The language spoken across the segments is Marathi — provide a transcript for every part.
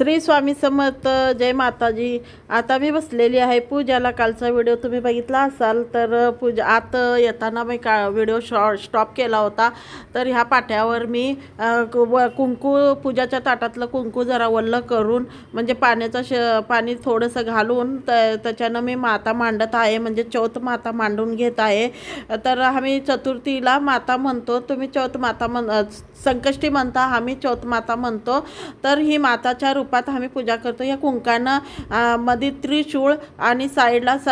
श्री स्वामी समर्थ जय माताजी. आता मी बसलेली आहे पूजाला. कालचा व्हिडिओ तुम्ही बघितला असाल तर पूजा आत येताना मी का व्हिडिओ शॉ स्टॉप केला होता. तर ह्या पाट्यावर मी कु- व- कुंकू पूजाच्या ताटातलं कुंकू जरा वल्ल करून म्हणजे पाण्याचं श पाणी थोडंसं घालून त त्याच्यानं मी माता मांडत आहे म्हणजे चौथ माता मांडून घेत आहे. तर आम्ही चतुर्थीला माता म्हणतो तुम्ही चौथ माता म्हण संकष्टी म्हणता आम्ही चौथ माता म्हणतो. तर ही माताच्या रूप रूपात आम्ही पूजा करतो. या कुंकानं मध्ये त्रिशूळ आणि साईडला स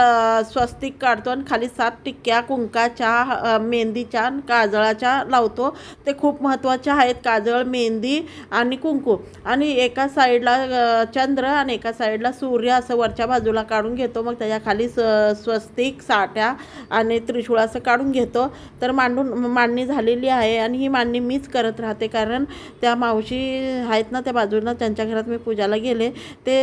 स्वस्तिक काढतो आणि खाली सात टिक्क्या कुंकाच्या मेहंदीच्या काजळाच्या लावतो. ते खूप महत्त्वाचे आहेत. काजळ मेहंदी आणि कुंकू. आणि एका साईडला चंद्र आणि एका साईडला सूर्य असं वरच्या बाजूला काढून घेतो. मग त्याच्याखाली स स्वस्तिक साठ्या आणि त्रिशूळ असं काढून घेतो. तर मांडून मांडणी झालेली आहे आणि ही मांडणी मीच करत राहते. कारण त्या मावशी आहेत ना त्या बाजूला त्यांच्या घरात मी पूजाला गेले ते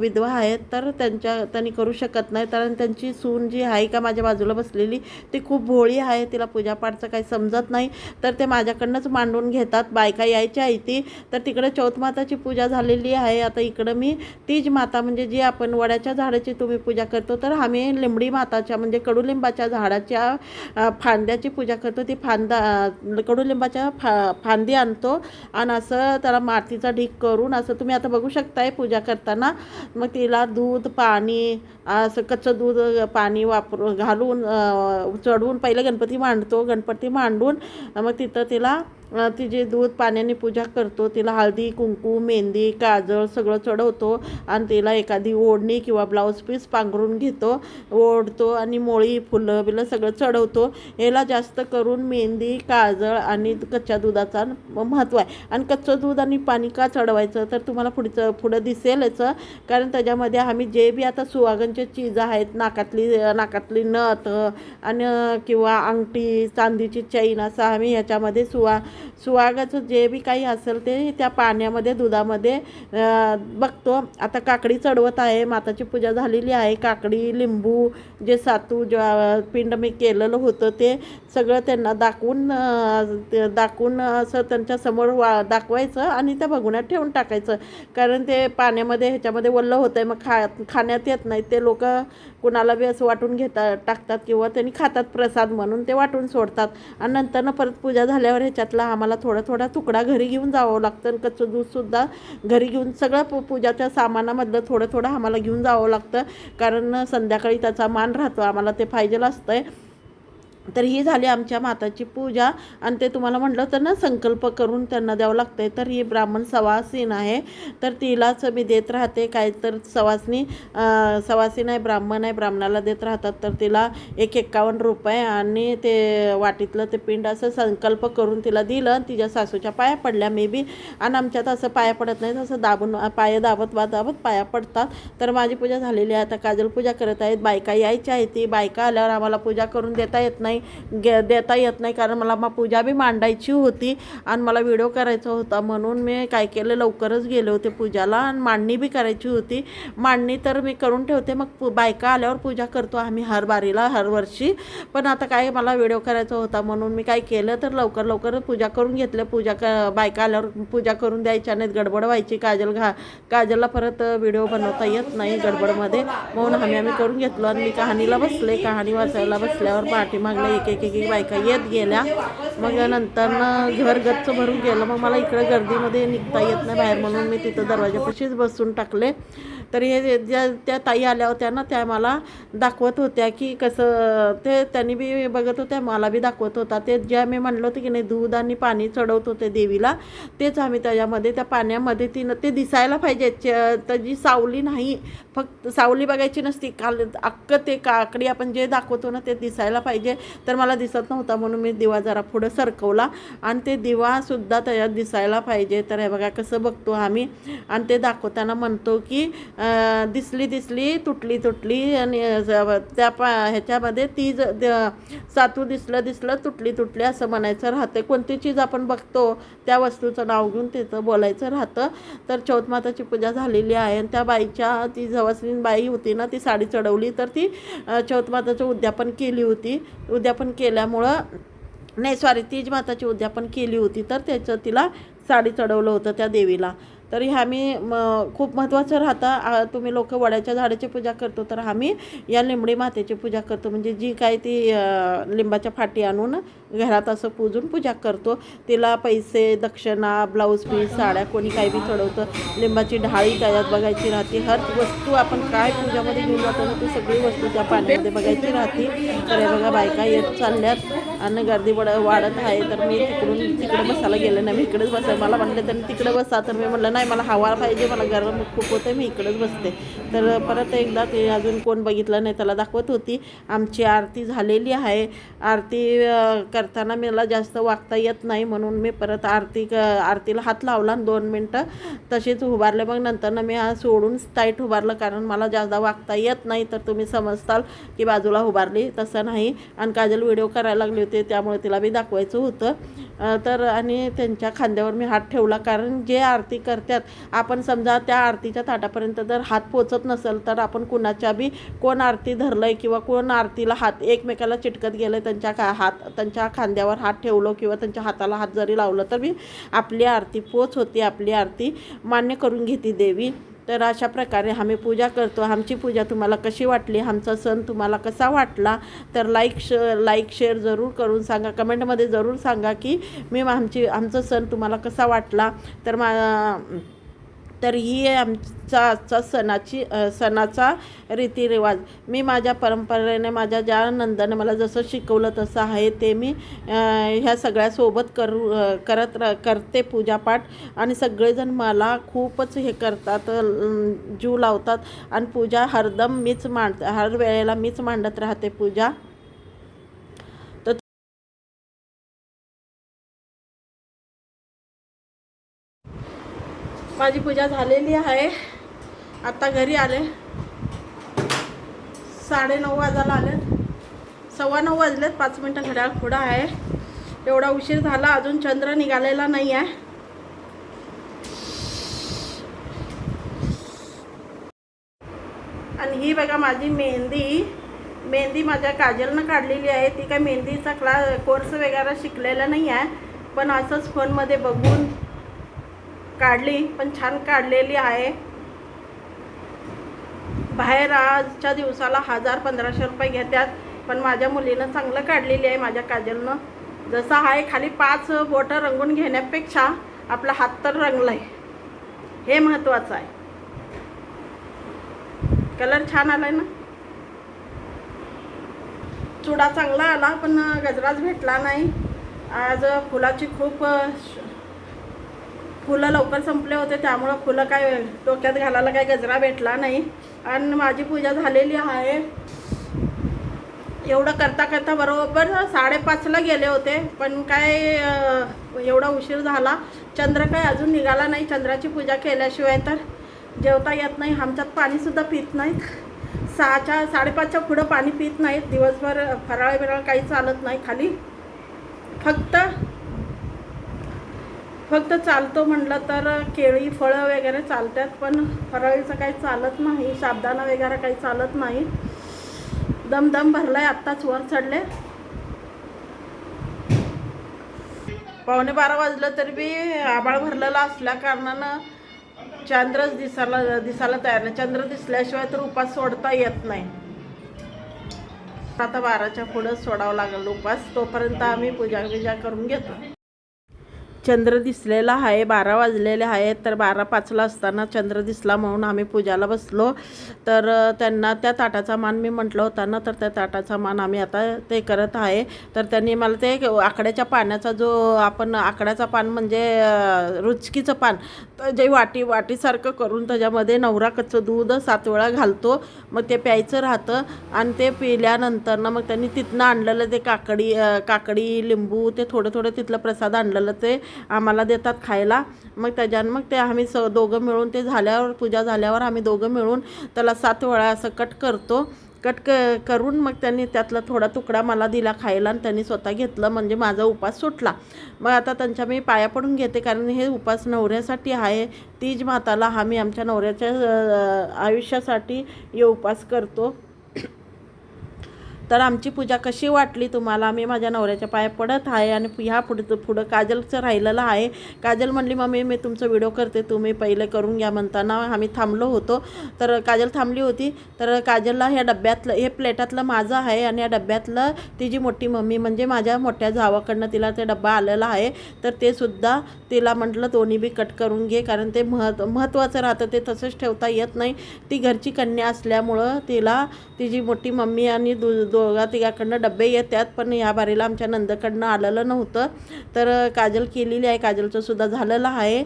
विधवा आहेत तर त्यांच्या त्यांनी करू शकत नाही. कारण त्यांची सून जी आहे का माझ्या बाजूला बसलेली ती खूप भोळी आहे तिला पूजापाठचं काही समजत नाही. तर ते माझ्याकडनंच मांडून घेतात. बायका यायच्या आहे ती तर तिकडे चौथमाताची पूजा झालेली आहे. आता इकडं मी तीज माता म्हणजे जी आपण वड्याच्या झाडाची तुम्ही पूजा करतो तर आम्ही लिंबडी माताच्या म्हणजे कडुलिंबाच्या झाडाच्या फांद्याची पूजा करतो. ती फांदा कडुलिंबाच्या फा फांदी आणतो. आणि असं त्याला मातीचा ढीक करून असं तुम्ही आता बघू शकताय पूजा करताना. मग तिला दूध पाणी असं कच्चं दूध पाणी वापरून घालून चढवून पहिले गणपती मांडतो. गणपती मांडून मग तिथं तिला तिचे दूध पाण्याने पूजा करतो तिला हळदी कुंकू मेहंदी काजळ सगळं चढवतो आणि तिला एखादी ओढणी किंवा ब्लाऊज पीस पांघरून घेतो ओढतो आणि मोळी फुलं बिलं सगळं चढवतो. याला जास्त करून मेहंदी काजळ आणि कच्च्या दुधाचा महत्त्व आहे. आणि कच्चं दूध आणि पाणी का चढवायचं? तर तुम्हाला पुढचं पुढं दिसेलच. कारण त्याच्यामध्ये आम्ही जे बी आता सुहागनचे चीज आहेत नाकातली नाकातली नथ आणि किंवा अंगठी चांदीची चैन असं आम्ही ह्याच्यामध्ये सुहा सुहागाचं जे बी काही असेल ते त्या पाण्यामध्ये दुधामध्ये बघतो. आता काकडी चढवत आहे माताची पूजा झालेली आहे. काकडी लिंबू जे सातू ज पिंड मी केलेलं होतं ते सगळं त्यांना दाखवून ते दाखवून असं त्यांच्यासमोर वा दाखवायचं आणि त्या बघुण्यात ठेवून टाकायचं. कारण ते पाण्यामध्ये ह्याच्यामध्ये वल्ल होतं आहे मग खा खाण्यात येत नाही ते लोक कुणाला बी असं वाटून घेतात टाकतात किंवा त्यांनी खातात प्रसाद म्हणून ते वाटून सोडतात. आणि नंतरनं परत पूजा झाल्यावर ह्याच्यातला आम्हाला थोडा थोडा तुकडा घरी घेऊन जावं लागतं. आणि कच्चं दूधसुद्धा घरी घेऊन सगळं पू पूजाच्या सामानामधलं थोडं थोडं आम्हाला घेऊन जावं लागतं. कारण संध्याकाळी त्याचा मान राहतो. आम्हाला ते फायजेल असतं आहे तर ही झाली आमच्या माताची पूजा. आणि ते तुम्हाला म्हटलं तर ना संकल्प करून त्यांना द्यावं लागतंय. तर ही ब्राह्मण सवासीन आहे. तर तिलाच मी देत राहते. काय तर सवासनी सवासीन आहे ब्राह्मण आहे ब्राह्मणाला देत राहतात. तर तिला एक एक्कावन्न रुपये आणि ते वाटीतलं ते पिंड असं संकल्प करून तिला दिलं. आणि तिच्या सासूच्या पाया पडल्या मे बी. आणि आमच्यात असं पाया पडत नाही असं दाबून पाय दाबत वा दाबत पाया पडतात. तर माझी पूजा झालेली आहे. आता काजल पूजा करत आहेत. बायका यायच्या आहेत. ती बायका आल्यावर आम्हाला पूजा करून देता येत नाही. नाही गे देता येत नाही. कारण मला मग पूजा बी मांडायची होती आणि मला व्हिडिओ करायचा होता. म्हणून मी काय केलं लवकरच गेले होते पूजाला आणि मांडणी बी करायची होती. मांडणी तर मी करून ठेवते. मग पू बायका आल्यावर पूजा करतो आम्ही हर बारीला हर वर्षी. पण आता काय मला व्हिडिओ करायचा होता. म्हणून मी काय केलं तर लवकर लवकर पूजा करून घेतलं. पूजा क बायका आल्यावर पूजा करून द्यायच्या नाहीत. गडबड व्हायची. काजल घा काजलला परत व्हिडिओ बनवता येत नाही गडबडमध्ये. म्हणून आम्ही आम्ही करून घेतलो आणि मी कहाणीला बसले. कहाणी वाचायला बसल्यावर पाठीमागे एक एक एक एक बायका येत गेल्या. मग नंतर घर गच्च भरून गेलं. मग मला इकडं गर्दीमध्ये निघता येत नाही बाहेर म्हणून मी तिथं दरवाजापाशीच बसून टाकले. तर हे ज्या त्या ताई आल्या होत्या ना त्या मला दाखवत होत्या की कसं ते त्यांनी बी बघत होत्या मला बी दाखवत होता. ते ज्या मी म्हणलं होतं की नाही दूध आणि पाणी चढवत होते देवीला तेच आम्ही त्याच्यामध्ये त्या पाण्यामध्ये तिनं ते दिसायला पाहिजे. च- त्याची सावली नाही फक्त सावली बघायची नसती काल अख्खं ते काकडी आपण जे दाखवतो ना ते दिसायला पाहिजे. तर मला दिसत नव्हता म्हणून मी दिवा जरा पुढं सरकवला. आणि ते दिवासुद्धा त्याच्यात दिसायला पाहिजे. तर हे बघा कसं बघतो आम्ही. आणि ते दाखवताना म्हणतो की दिसली दिसली तुटली तुटली आणि त्या पा ह्याच्यामध्ये ती ज सातू दिसलं दिसलं तुटली तुटली असं म्हणायचं राहते. कोणती चीज आपण बघतो त्या वस्तूचं नाव घेऊन तिथं बोलायचं राहतं. तर चौथमाताची पूजा झालेली आहे आणि त्या बाईच्या ती जवसलीन बाई होती ना ती साडी चढवली. तर ती चौथमाताचं उद्यापन केली होती. उद्यापन केल्यामुळं नाही सॉरी तीज माताची उद्यापन केली होती. तर त्याचं तिला साडी चढवलं होतं त्या देवीला. तरी मी म खूप महत्त्वाचं राहतं. तुम्ही लोक वड्याच्या झाडाची पूजा करतो तर आम्ही या लिंबडी मातेची पूजा करतो. म्हणजे जी काय ती लिंबाच्या फाटी आणून घरात असं पूजून पूजा करतो. तिला पैसे दक्षिणा ब्लाऊज पीस साड्या कोणी काही बी चढवतं लिंबाची ढाळी त्याच्यात बघायची राहते. हर वस्तू आपण काय पूजामध्ये घेऊन जातो ना ती सगळी वस्तू त्या पाण्यामध्ये बघायची राहते. तर बघा बायका येत चालल्यात आणि गर्दी वड वाढत आहे. तर मी तिकडून तिकडे बसायला गेले नाही. मी इकडेच बसाय मला म्हटलं त्यांनी तिकडे बसा. तर मी म्हटलं नाही मला हवा पाहिजे मला गरम खूप होतं मी इकडंच बसते. तर परत एकदा ते अजून कोण बघितलं नाही त्याला दाखवत होती. आमची आरती झालेली आहे. आरती करताना मला जास्त वागता येत नाही म्हणून मी परत आरती क आरतीला हात लावला आणि दोन मिनटं. तशीच उभारले मग नंतर मी हा सोडून टाईट उभारलं कारण मला जास्त वागता येत नाही. तर तुम्ही समजताल की बाजूला उभारली तसं नाही. आणि काजल व्हिडिओ करायला लागले होते त्यामुळे तिला मी दाखवायचं होतं. तर आणि त्यांच्या खांद्यावर मी हात ठेवला. कारण जे आरती करतात आपण समजा त्या आरतीच्या ताटापर्यंत जर हात पोचत नसेल तर आपण कुणाच्या बी कोण आरती धरलं आहे किंवा कोण आरतीला हात एकमेकाला चिटकत गेलं आहे त्यांच्या का हात त्यांच्या खांद्यावर हात ठेवलो किंवा त्यांच्या हाताला हात जरी लावलं तर बी आपली आरती पोच होती आपली आरती मान्य करून घेते देवी. तर अशा प्रकारे आम्ही पूजा करतो. आमची पूजा तुम्हाला कशी वाटली? आमचा सण तुम्हाला कसा वाटला? तर लाईक श लाईक शेअर जरूर करून सांगा. कमेंटमध्ये जरूर सांगा की मी आमची आमचा सण तुम्हाला कसा वाटला? तर मा तर ही आमचा आजचा सणाची सणाचा रीतिरिवाज. मी माझ्या परंपरेने माझ्या ज्या नंदाने मला जसं शिकवलं तसं आहे ते मी ह्या सगळ्यासोबत करू करत र करते पूजापाठ. आणि सगळेजण मला खूपच हे करतात जीव लावतात. आणि पूजा हरदम मीच मांड हर वेळेला मीच मांडत राहते पूजा. माझी पूजा झालेली आहे. आता घरी आले. साडे नऊ वाजायला आले सव्वा नऊ वाजलेत. पाच मिनटं घड्याळ पुढं आहे. एवढा उशीर झाला अजून चंद्र निघालेला नाही आहे आणि ही बघा माझी मेहंदी. मेहंदी माझ्या काजलनं काढलेली आहे. ती काय मेहंदीचा क्ला कोर्स वगैरे शिकलेला नाही आहे पण असंच फोनमध्ये बघून काढली पण छान काढलेली आहे. बाहेर आजच्या दिवसाला हजार पंधराशे रुपये घेतात पण माझ्या मुलीनं चांगलं काढलेली आहे माझ्या काजलनं. जसं आहे खाली पाच बोटं रंगून घेण्यापेक्षा आपला हात तर रंगलाय. हे महत्त्वाचं आहे. कलर छान आलाय ना? चुडा चांगला आला पण गजराच भेटला नाही. आज फुलाची खूप श- फुलं लवकर संपले होते त्यामुळं फुलं काय डोक्यात घालायला काय गजरा भेटला नाही. आणि माझी पूजा झालेली आहे. एवढं करता करता बरोबर साडेपाचला गेले होते पण काय एवढा उशीर झाला. चंद्र काय अजून निघाला नाही चंद्राची पूजा केल्याशिवाय तर. जेवता येत नाही आमच्यात पाणीसुद्धा पित नाहीत. सहाच्या साडेपाचच्या पुढं पाणी पित नाहीत. दिवसभर फराळ बिराळ काही चालत नाही खाली. फक्त फक्त चालतो म्हटलं तर केळी फळं वगैरे चालतात पण फराळीचं काही चालत नाही साबदाणा वगैरे काही चालत नाही. दमदम दम भरलाय आत्ताच वर चढले. पावणे बारा वाजलं तरी बी आबाळ भरलेला असल्या कारणानं चंद्रच दिसायला दिसायला तयार नाही. चंद्र दिसल्याशिवाय तर उपास सोडता येत नाही. आता बाराच्या पुढं सोडावं लागेल उपास तोपर्यंत आम्ही पूजा बिजा करून घेतो. चंद्र दिसलेला आहे बारा वाजलेले आहेत तर बारा पाचला असताना चंद्र दिसला म्हणून आम्ही पूजाला बसलो. तर त्यांना त्या ताटाचा मान मी म्हटलं होता ना तर त्या ताटाचा मान आम्ही आता ते करत आहे. तर त्यांनी मला ते आकड्याच्या पाण्याचा जो आपण आकड्याचा पान म्हणजे रुचकीचं पान तर जे वाटी वाटीसारखं करून त्याच्यामध्ये नवरा कच्चं दूध सात वेळा घालतो. मग ते प्यायचं राहतं आणि ते पिल्यानंतर ना मग त्यांनी तिथनं आणलेलं ते काकडी काकडी लिंबू ते थोडं थोडं तिथलं प्रसाद आणलेलं ते आम्हाला देतात खायला. मग त्याच्यानं मग ते आम्ही स दोघं मिळून ते झाल्यावर पूजा झाल्यावर आम्ही दोघं मिळून त्याला सात वेळा असं कट करतो. कट क करून मग त्यांनी त्यातला थोडा तुकडा मला दिला खायला आणि त्यांनी स्वतः घेतलं. म्हणजे माझा उपास सुटला. मग आता त्यांच्या मी पाया पडून घेते कारण हे उपास नवऱ्यासाठी आहे. तीज माताला आम्ही आमच्या नवऱ्याच्या आयुष्यासाठी हे उपास करतो. तर आमची पूजा कशी वाटली तुम्हाला? मी माझ्या नवऱ्याच्या पाया पडत आहे आणि ह्या पुढं पुढं काजलचं राहिलेलं आहे. काजल म्हणली मम्मी मी तुमचं व्हिडिओ करते. तुम्ही पहिले करून घ्या म्हणताना आम्ही थांबलो होतो. तर काजल थांबली होती. तर काजलला ह्या डब्यातलं हे प्लेटातलं माझं आहे आणि या डब्यातलं तिची मोठी मम्मी म्हणजे माझ्या मोठ्या जावाकडनं तिला ते डब्बा आलेला आहे. तर ते सुद्धा तिला म्हटलं दोन्ही बी कट करून घे कारण ते महत् महत्त्वाचं राहतं. ते तसंच ठेवता येत नाही. ती घरची कन्या असल्यामुळं तिला तिची मोठी मम्मी आणि दु दो दोघा तिघाकडनं डबे येतात पण ह्या बारीला आमच्या नंदकडनं आलेलं नव्हतं. तर काजल केलेली आहे. काजलचं सुद्धा झालेलं आहे.